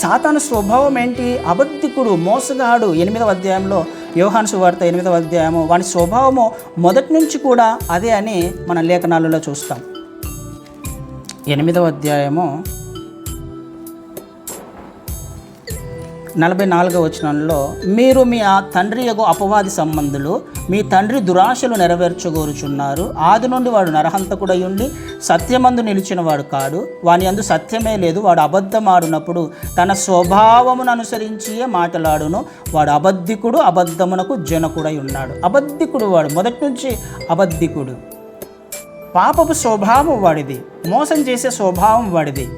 సాతాను స్వభావం ఏంటి? అబద్ధికుడు మోసగాడు ఎనిమిదవ అధ్యాయంలో యోహాను సువార్త ఎనిమిదవ అధ్యాయము. వాని స్వభావము మొదటి నుంచి కూడా అదే అని మన లేఖనాలలో చూస్తాం. ఎనిమిదవ అధ్యాయము నలభై నాలుగవ వచనంలో మీరు మీ ఆ తండ్రి యొక్క అపవాది సంబంధులు మీ తండ్రి దురాశలు నెరవేర్చగోరుచున్నారు. ఆది నుండి వాడు నరహంతకుడై ఉండి సత్యమందు నిలిచిన వాడు కాడు. వాని అందు సత్యమే లేదు. వాడు అబద్ధమాడునప్పుడు తన స్వభావమును అనుసరించియే మాట్లాడును. వాడు అబద్ధికుడు అబద్ధమునకు జనకుడై ఉన్నాడు అబద్ధికుడు వాడు. మొదటి నుంచి అబద్ధికుడు. పాపపు స్వభావం వాడిది. మోసం చేసే స్వభావం వాడిది.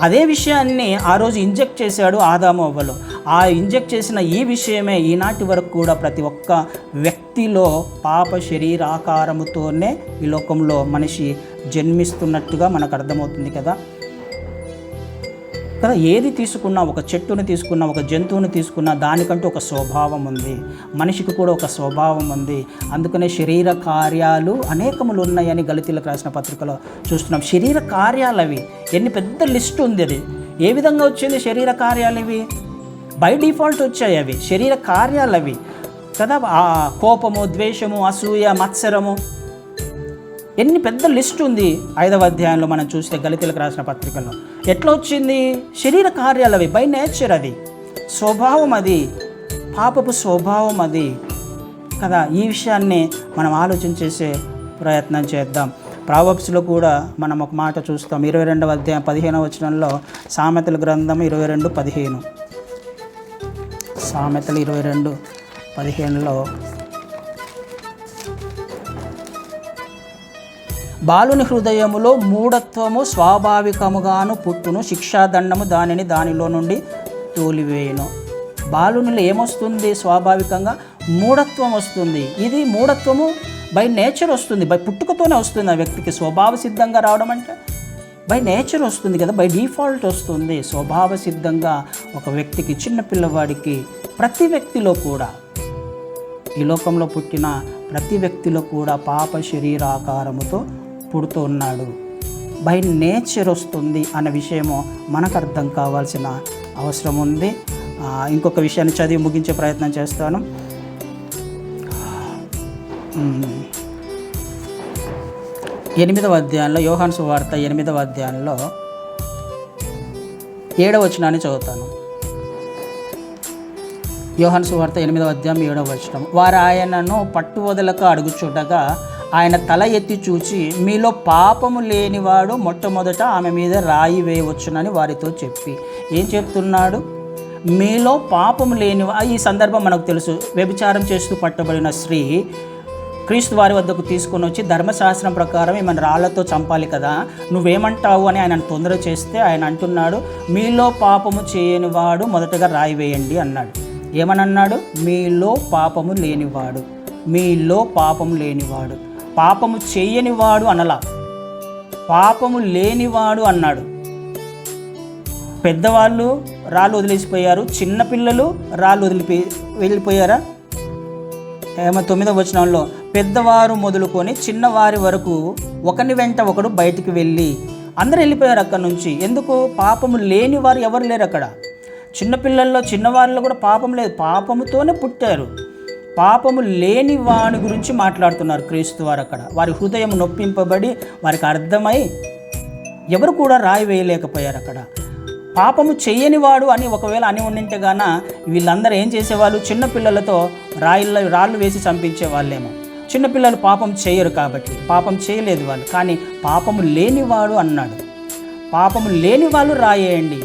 అదే విషయాన్ని ఆ రోజు ఇంజెక్ట్ చేశాడు ఆదాము అవ్వలో. ఆ ఇంజెక్ట్ చేసిన ఈ విషయమే ఈనాటి వరకు కూడా ప్రతి ఒక్క వ్యక్తిలో పాప శరీరాకారముతోనే ఈ లోకంలో మనిషి జన్మిస్తున్నట్టుగా మనకు అర్థమవుతుంది కదా. కదా ఏది తీసుకున్నా ఒక చెట్టుని తీసుకున్నా ఒక జంతువుని తీసుకున్నా దానికంటూ ఒక స్వభావం ఉంది. మనిషికి కూడా ఒక స్వభావం ఉంది. అందుకనే శరీర కార్యాలు అనేకములు ఉన్నాయని గలితీలకు రాసిన పత్రికలో చూస్తున్నాం. శరీర కార్యాలు అవి. ఎన్ని పెద్ద లిస్ట్ ఉంది అది. ఏ విధంగా వచ్చింది శరీర కార్యాలు ఇవి? బై డిఫాల్ట్ వచ్చాయి అవి. శరీర కార్యాలు అవి. కదా ఆ కోపము ద్వేషము అసూయ మత్సరము. ఎన్ని పెద్ద లిస్ట్ ఉంది ఐదవ అధ్యాయంలో మనం చూస్తే గలితీలకు రాసిన పత్రికలో. ఎట్లా వచ్చింది శరీర కార్యాలు అవి బై నేచర్ అది స్వభావం అది. పాపపు స్వభావం అది. కదా ఈ విషయాన్ని మనం ఆలోచన చేసే ప్రయత్నం చేద్దాం. ప్రావప్స్లో కూడా మనం ఒక మాట చూస్తాం. ఇరవై రెండవ అధ్యాయం పదిహేనవ వచనంలో సామెతల గ్రంథం ఇరవై రెండు పదిహేను. సామెతలు ఇరవై రెండు పదిహేనులో బాలుని హృదయములో మూఢత్వము స్వాభావికముగాను పుట్టును శిక్షాదండము దానిని దానిలో నుండి తోలివేయును. బాలునిలో ఏమొస్తుంది? స్వాభావికంగా మూఢత్వం వస్తుంది. ఇది మూఢత్వము బై నేచర్ వస్తుంది. బై పుట్టుకతోనే వస్తుంది ఆ వ్యక్తికి. స్వభావ సిద్ధంగా రావడం అంటే బై నేచర్ వస్తుంది కదా. బై డిఫాల్ట్ వస్తుంది. స్వభావ సిద్ధంగా ఒక వ్యక్తికి చిన్న పిల్లవాడికి ప్రతి వ్యక్తిలో కూడా ఈ లోకంలో పుట్టిన ప్రతి వ్యక్తిలో కూడా పాప శరీరాకారముతో పుడుతూ ఉన్నాడు. బై నేచర్ వస్తుంది అన్న విషయము మనకు అర్థం కావాల్సిన అవసరం ఉంది. ఇంకొక విషయాన్ని చదివి ముగించే ప్రయత్నం చేస్తాను. ఎనిమిదవ అధ్యాయంలో యోహాన్ సువార్త ఎనిమిదవ అధ్యాయంలో ఏడవ వచనాన్ని చదువుతాను. యోహాన్ సువార్త ఎనిమిదవ అధ్యాయం ఏడవ వచనం. వారు ఆయనను పట్టు వదలక అడుగుచుండగా ఆయన తల ఎత్తి చూచి మీలో పాపము లేనివాడు మొట్టమొదట ఆమె మీద రాయి వేయవచ్చునని వారితో చెప్పి. ఏం చెప్తున్నాడు? మీలో పాపము లేని ఈ సందర్భం మనకు తెలుసు. వ్యభిచారం చేస్తూ పట్టబడిన స్త్రీ క్రీస్తు వారి వద్దకు తీసుకొని వచ్చి ధర్మశాస్త్రం ప్రకారం ఈమెను రాళ్ళతో చంపాలి కదా నువ్వేమంటావు అని ఆయన తొందర చేస్తే ఆయన అంటున్నాడు మీలో పాపము చేయని వాడు మొదటగా రాయి వేయండి అన్నాడు. ఏమని అన్నాడు? మీలో పాపము లేనివాడు మీలో పాపము లేనివాడు. పాపము చేయనివాడు అనలా. పాపము లేనివాడు అన్నాడు. పెద్దవాళ్ళు రాళ్ళు వదిలేసిపోయారు చిన్నపిల్లలు రాళ్ళు వదిలిపోయి వెళ్ళిపోయారా? ఏమో తొమ్మిదవ వచనంలో పెద్దవారు మొదలుకొని చిన్నవారి వరకు ఒకని వెంట ఒకడు బయటికి వెళ్ళి అందరూ వెళ్ళిపోయారు అక్కడ నుంచి. ఎందుకు? పాపము లేని వారు ఎవరు లేరు అక్కడ. చిన్నపిల్లల్లో చిన్నవారిలో కూడా పాపం లేదు. పాపముతోనే పుట్టారు. పాపము లేని వాని గురించి మాట్లాడుతున్నారు క్రీస్తు వారు అక్కడ. వారి హృదయం నొప్పింపబడి వారికి అర్థమై ఎవరు కూడా రాయి వేయలేకపోయారు అక్కడ. పాపము చేయనివాడు అని ఒకవేళ అని ఉండింటే గాన వీళ్ళందరూ ఏం చేసేవాళ్ళు? చిన్నపిల్లలతో రాయిల్లో రాళ్ళు వేసి చంపించే వాళ్ళేమో. చిన్నపిల్లలు పాపం చేయరు కాబట్టి పాపం చేయలేదు వాళ్ళు. కానీ పాపము లేనివాడు అన్నాడు. పాపము లేని వాళ్ళు రాయేయండి.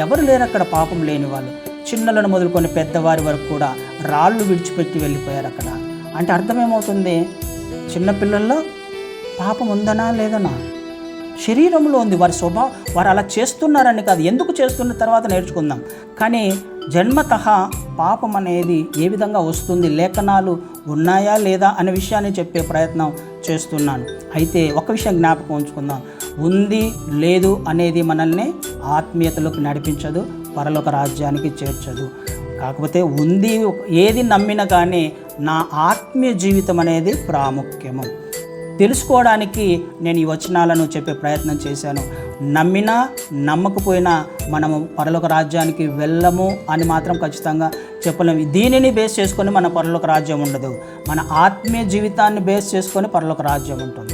ఎవరు లేరు అక్కడ పాపం లేని వాళ్ళు. చిన్నలను మొదలుకొని పెద్దవారి వరకు కూడా రాళ్ళు విడిచిపెట్టి వెళ్ళిపోయారు అక్కడ. అంటే అర్థమేమవుతుంది? చిన్నపిల్లల్లో పాపం ఉందనా లేదనా? శరీరంలో ఉంది. వారి స్వభావం వారు అలా చేస్తున్నారని కాదు. ఎందుకు చేస్తున్న తర్వాత నేర్చుకుందాం. కానీ జన్మత పాపం అనేది ఏ విధంగా వస్తుంది? లేఖనాలు ఉన్నాయా లేదా అనే విషయాన్ని చెప్పే ప్రయత్నం చేస్తున్నాను. అయితే ఒక విషయం జ్ఞాపకం ఉంచుకుందాం. ఉంది లేదు అనేది మనల్ని ఆత్మీయతలోకి నడిపించదు పరలోక రాజ్యానికి చేర్చదు. కాకపోతే ఉంది ఏది నమ్మినా కానీ నా ఆత్మీయ జీవితం అనేది ప్రాముఖ్యము. తెలుసుకోవడానికి నేను ఈ వచనాలను చెప్పే ప్రయత్నం చేశాను. నమ్మినా నమ్మకపోయినా మనము పరలోక రాజ్యానికి వెళ్ళము అని మాత్రం ఖచ్చితంగా చెప్పలేము. దీనిని బేస్ చేసుకొని మన పరలోక రాజ్యం ఉండదు. మన ఆత్మీయ జీవితాన్ని బేస్ చేసుకొని పరలోక రాజ్యం ఉంటుంది.